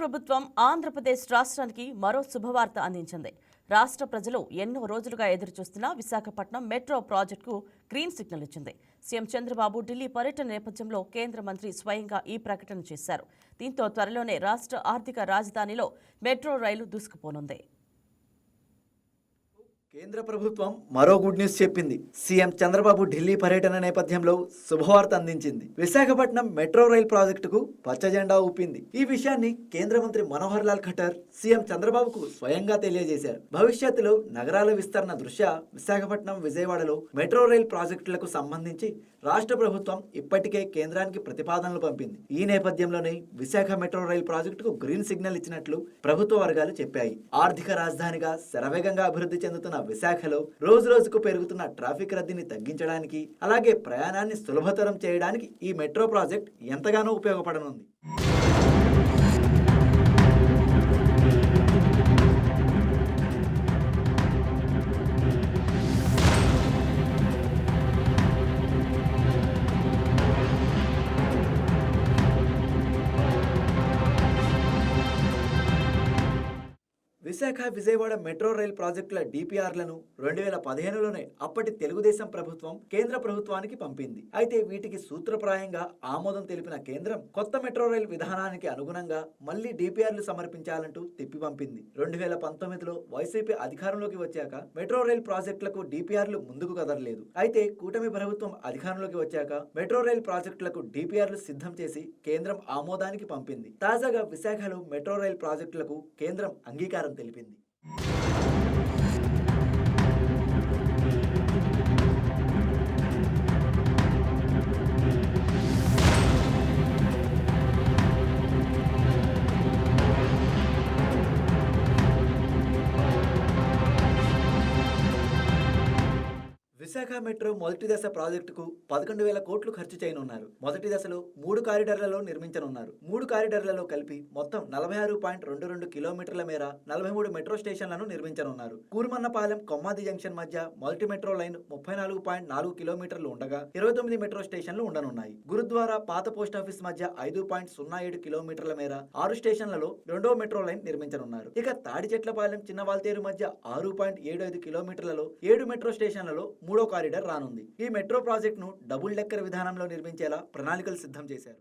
ప్రభుత్వం ఆంధ్రప్రదేశ్ రాష్ట్రానికి మరో శుభవార్త అందించింది. రాష్ట్ర ప్రజలు ఎన్నో రోజులుగా ఎదురుచూస్తున్న విశాఖపట్నం మెట్రో ప్రాజెక్టుకు గ్రీన్ సిగ్నల్ ఇచ్చింది. సీఎం చంద్రబాబు ఢిల్లీ పర్యటన నేపథ్యంలో కేంద్ర మంత్రి స్వయంగా ఈ ప్రకటన చేశారు. దీంతో త్వరలోనే రాష్ట్ర ఆర్థిక రాజధానిలో మెట్రో రైలు దూసుకుపోనుంది. కేంద్ర ప్రభుత్వం మరో గుడ్ న్యూస్ చెప్పింది. సీఎం చంద్రబాబు ఢిల్లీ పర్యటన నేపథ్యంలో శుభవార్త అందించింది. విశాఖపట్నం మెట్రో రైల్ ప్రాజెక్టుకు పచ్చ జెండా ఊపింది. ఈ విషయాన్ని కేంద్ర మంత్రి మనోహర్ లాల్ ఖట్టర్ సీఎం చంద్రబాబుకు స్వయంగా తెలియజేశారు. భవిష్యత్తులో నగరాల విస్తరణ దృష్ట్యా విశాఖపట్నం విజయవాడలో మెట్రో రైల్ ప్రాజెక్టులకు సంబంధించి రాష్ట్ర ప్రభుత్వం ఇప్పటికే కేంద్రానికి ప్రతిపాదనలు పంపింది. ఈ నేపథ్యంలోనే విశాఖ మెట్రో రైల్ ప్రాజెక్టుకు గ్రీన్ సిగ్నల్ ఇచ్చినట్లు ప్రభుత్వ వర్గాలు చెప్పాయి. ఆర్థిక రాజధానిగా శరవేగంగా అభివృద్ధి చెందుతున్న విశాఖలో రోజు రోజుకు పెరుగుతున్న ట్రాఫిక్ రద్దీని తగ్గించడానికి అలాగే ప్రయాణాన్ని సులభతరం చేయడానికి ఈ మెట్రో ప్రాజెక్ట్ ఎంతగానో ఉపయోగపడనుంది. విశాఖ విజయవాడ మెట్రో రైల్ ప్రాజెక్టుల డిపిఆర్లను రెండు వేల పదిహేనులోనే అప్పటి తెలుగుదేశం ప్రభుత్వం కేంద్ర ప్రభుత్వానికి పంపింది. అయితే వీటికి సూత్రప్రాయంగా ఆమోదం తెలిపిన కేంద్రం కొత్త మెట్రో రైల్ విధానానికి అనుగుణంగా మళ్ళీ డిపిఆర్లు సమర్పించాలంటూ తిప్పి పంపింది. రెండు వేల పంతొమ్మిదిలో వైసీపీ అధికారంలోకి వచ్చాక మెట్రో రైల్ ప్రాజెక్టులకు డిపిఆర్లు ముందుకు కదలలేదు. అయితే కూటమి ప్రభుత్వం అధికారంలోకి వచ్చాక మెట్రో రైల్ ప్రాజెక్టులకు డిపిఆర్లు సిద్ధం చేసి కేంద్రం ఆమోదానికి పంపింది. తాజాగా విశాఖలో మెట్రో రైల్ ప్రాజెక్టులకు కేంద్రం అంగీకారం తెలిపింది. విశాఖ మెట్రో మొదటి దశ ప్రాజెక్టుకు పదకొండు వేల కోట్లు ఖర్చు చేయనున్నారు. మొదటి దశలో మూడు కారిడార్లలో నిర్మించనున్నారు. మూడు కారిడార్లలో కలిపి మొత్తం నలభై ఆరు పాయింట్ రెండు రెండు కిలోమీటర్ల మేర నలభై మూడు మెట్రో స్టేషన్లను నిర్మించనున్నారు. కూర్మన్నపాలెం కొమ్మాది జంక్షన్ మధ్య మొదటి మెట్రో లైన్ ముప్పై నాలుగు పాయింట్ నాలుగు కిలోమీటర్లు ఉండగా ఇరవై తొమ్మిది మెట్రో స్టేషన్లు ఉండనున్నాయి. గురుద్వారా పాత పోస్ట్ ఆఫీస్ మధ్య ఐదు పాయింట్ సున్నా ఏడు కిలోమీటర్ల మేర ఆరు స్టేషన్లలో రెండో మెట్రో లైన్ నిర్మించనున్నారు. ఇక తాడిచెట్లపాలెం చిన్న వాల్తేరు మధ్య ఆరు పాయింట్ ఏడు ఐదు కిలోమీటర్లలో ఏడు మెట్రో స్టేషన్లలో మూడో కారిడార్ రానుంది. ఈ మెట్రో ప్రాజెక్టును డబుల్ డెక్కర్ విధానంలో నిర్మించేలా ప్రణాళికలు సిద్ధం చేశారు.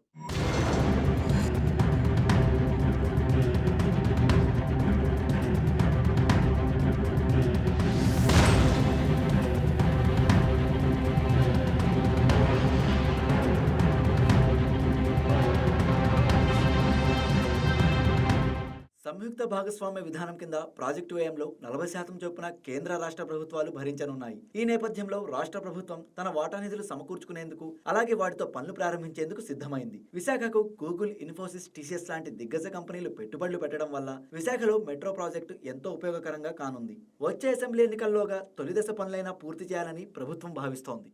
సంయుక్త భాగస్వామ్య విధానం కింద ప్రాజెక్టు వ్యయంలో నలభై శాతం చొప్పున కేంద్ర రాష్ట్ర ప్రభుత్వాలు భరించనున్నాయి. ఈ నేపథ్యంలో రాష్ట్ర ప్రభుత్వం తన వాటా నిధులు సమకూర్చుకునేందుకు అలాగే వాటితో పనులు ప్రారంభించేందుకు సిద్ధమైంది. విశాఖకు గూగుల్ ఇన్ఫోసిస్ టీసీఎస్ లాంటి దిగ్గజ కంపెనీలు పెట్టుబడులు పెట్టడం వల్ల విశాఖలో మెట్రో ప్రాజెక్టు ఎంతో ఉపయోగకరంగా కానుంది. వచ్చే అసెంబ్లీ ఎన్నికల్లోగా తొలి దశ పనులైనా పూర్తి చేయాలని ప్రభుత్వం భావిస్తోంది.